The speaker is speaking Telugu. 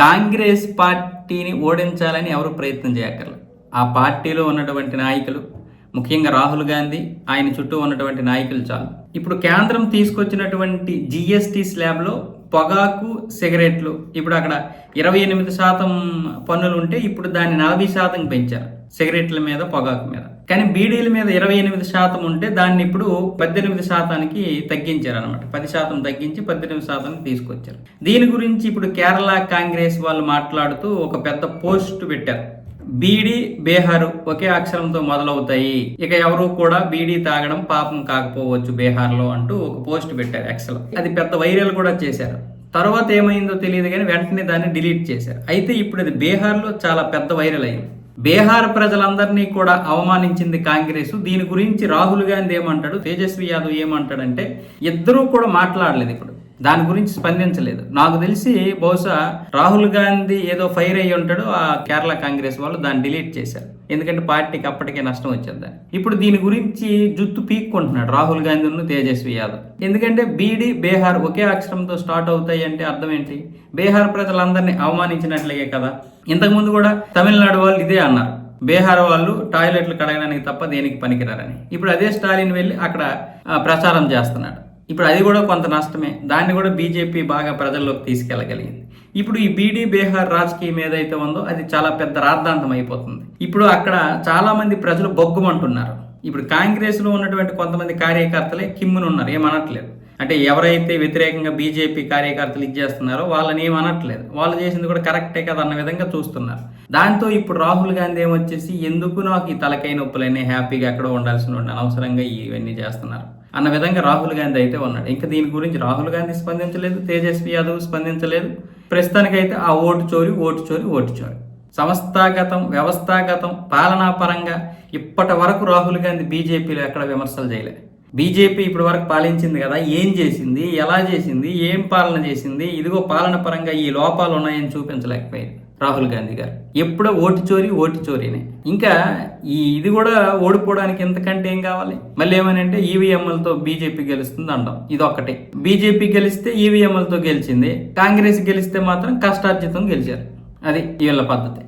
కాంగ్రెస్ పార్టీని ఓడించాలని ఎవరు ప్రయత్నం చేయక్కర్లేదు. ఆ పార్టీలో ఉన్నటువంటి నాయకులు ముఖ్యంగా రాహుల్ గాంధీ ఆయన చుట్టూ ఉన్నటువంటి నాయకులు చాలు. ఇప్పుడు కేంద్రం తీసుకొచ్చినటువంటి జిఎస్టి స్లాబ్లో పొగాకు సిగరెట్లు ఇప్పుడు అక్కడ ఇరవై ఎనిమిది శాతం పన్నులు ఉంటే ఇప్పుడు దాన్ని నలభై శాతం పెంచారు సిగరెట్ల మీద పొగాకు మీద. కానీ బీడీల మీద ఇరవై ఎనిమిది శాతం ఉంటే దాన్ని ఇప్పుడు పద్దెనిమిది శాతానికి తగ్గించారు అనమాట పది శాతం తగ్గించి పద్దెనిమిది శాతానికి తీసుకొచ్చారు. దీని గురించి ఇప్పుడు కేరళ కాంగ్రెస్ వాళ్ళు మాట్లాడుతూ ఒక పెద్ద పోస్ట్ పెట్టారు. బీడీ బీహారు ఒకే అక్షరంతో మొదలవుతాయి. ఇక ఎవరు కూడా బీడీ తాగడం పాపం కాకపోవచ్చు బీహార్లో అంటూ ఒక పోస్ట్ పెట్టారు ఎక్సెల్ అది పెద్ద వైరల్ కూడా చేశారు. తర్వాత ఏమైందో తెలియదు కానీ వెంటనే దాన్ని డిలీట్ చేశారు. అయితే ఇప్పుడు అది బీహార్లో చాలా పెద్ద వైరల్ అయింది. బీహార్ ప్రజలందరినీ కూడా అవమానించింది కాంగ్రెస్. దీని గురించి రాహుల్ గాంధీ ఏమంటాడు? తేజస్వి యాదవ్ ఏమంటాడంటే ఇద్దరూ కూడా మాట్లాడలేదు ఇప్పుడు. దాని గురించి స్పందించలేదు. నాకు తెలిసి బహుశా రాహుల్ గాంధీ ఏదో ఫైర్ అయ్యి ఉంటాడు ఆ కేరళ కాంగ్రెస్ వాళ్ళు దాన్ని డిలీట్ చేశారు. ఎందుకంటే పార్టీకి అప్పటికే నష్టం వచ్చేద్దాన్ని ఇప్పుడు దీని గురించి జుత్తు పీక్కుంటున్నాడు రాహుల్ గాంధీను తేజస్వి యాదవ్. ఎందుకంటే బీడీ బీహార్ ఒకే అక్షరంతో స్టార్ట్ అవుతాయి అంటే అర్థం ఏంటి? బీహార్ ప్రజలందరినీ అవమానించినట్లే కదా. ఇంతకుముందు కూడా తమిళనాడు వాళ్ళు ఇదే అన్నారు. బీహార్ వాళ్ళు టాయిలెట్లు కడగడానికి తప్ప దేనికి పనికిరారని. ఇప్పుడు అదే స్టాలిన్ వెళ్ళి అక్కడ ప్రచారం చేస్తున్నాడు. ఇప్పుడు అది కూడా కొంత నష్టమే. దాన్ని కూడా బీజేపీ బాగా ప్రజల్లోకి తీసుకెళ్ళగలిగింది. ఇప్పుడు ఈ బీడీ బీహార్ రాజకీయం ఏదైతే ఉందో అది చాలా పెద్ద రాద్ధాంతం అయిపోతుంది. ఇప్పుడు అక్కడ చాలా మంది ప్రజలు బొగ్గుమంటున్నారు. ఇప్పుడు కాంగ్రెస్లో ఉన్నటువంటి కొంతమంది కార్యకర్తలే కిమ్మును ఉన్నారు ఏమనట్లేదు. అంటే ఎవరైతే వ్యతిరేకంగా బీజేపీ కార్యకర్తలు ఇచ్చేస్తున్నారో వాళ్ళని ఏమనట్లేదు. వాళ్ళు చేసింది కూడా కరెక్టే కదా అన్న విధంగా చూస్తున్నారు. దాంతో ఇప్పుడు రాహుల్ గాంధీ ఏమొచ్చేసి ఎందుకు నాకు ఈ తలకై నొప్పులన్నీ హ్యాపీగా ఎక్కడో ఉండాల్సిన అనవసరంగా ఇవన్నీ చేస్తున్నారు? అన్న విధంగా రాహుల్ గాంధీ అయితే ఉన్నాడు. ఇంకా దీని గురించి రాహుల్ గాంధీ స్పందించలేదు తేజస్వి యాదవ్ స్పందించలేదు. ప్రస్తుతానికైతే ఆ ఓటు చోరి ఓటు చోరి ఓటు చోరి. సంస్థాగతం వ్యవస్థాగతం పాలనాపరంగా ఇప్పటి వరకు రాహుల్ గాంధీ బీజేపీలో ఎక్కడ విమర్శలు చేయలేదు బీజేపీ ఇప్పటి వరకు పాలించింది కదా ఏం చేసింది ఎలా చేసింది ఏం పాలన చేసింది ఇదిగో పాలన పరంగా ఈ లోపాలు ఉన్నాయని చూపించలేకపోయింది. రాహుల్ గాంధీ గారు. ఎప్పుడో ఓటు చోరీ ఓటు చోరీనే. ఇంకా ఈ ఇది కూడా ఓడిపోవడానికి ఎంతకంటే ఏం కావాలి? మళ్ళీ ఏమనంటే ఈవీఎంఎల్తో ఈవీఎంలతో బీజేపీ గెలుస్తుంది అంటాం. ఇది ఒక్కటే బీజేపీ గెలిస్తే ఈవీఎంలతో గెలిచింది. కాంగ్రెస్ గెలిస్తే మాత్రం కష్టార్జితం గెలిచారు. అది వీళ్ళ పద్ధతి.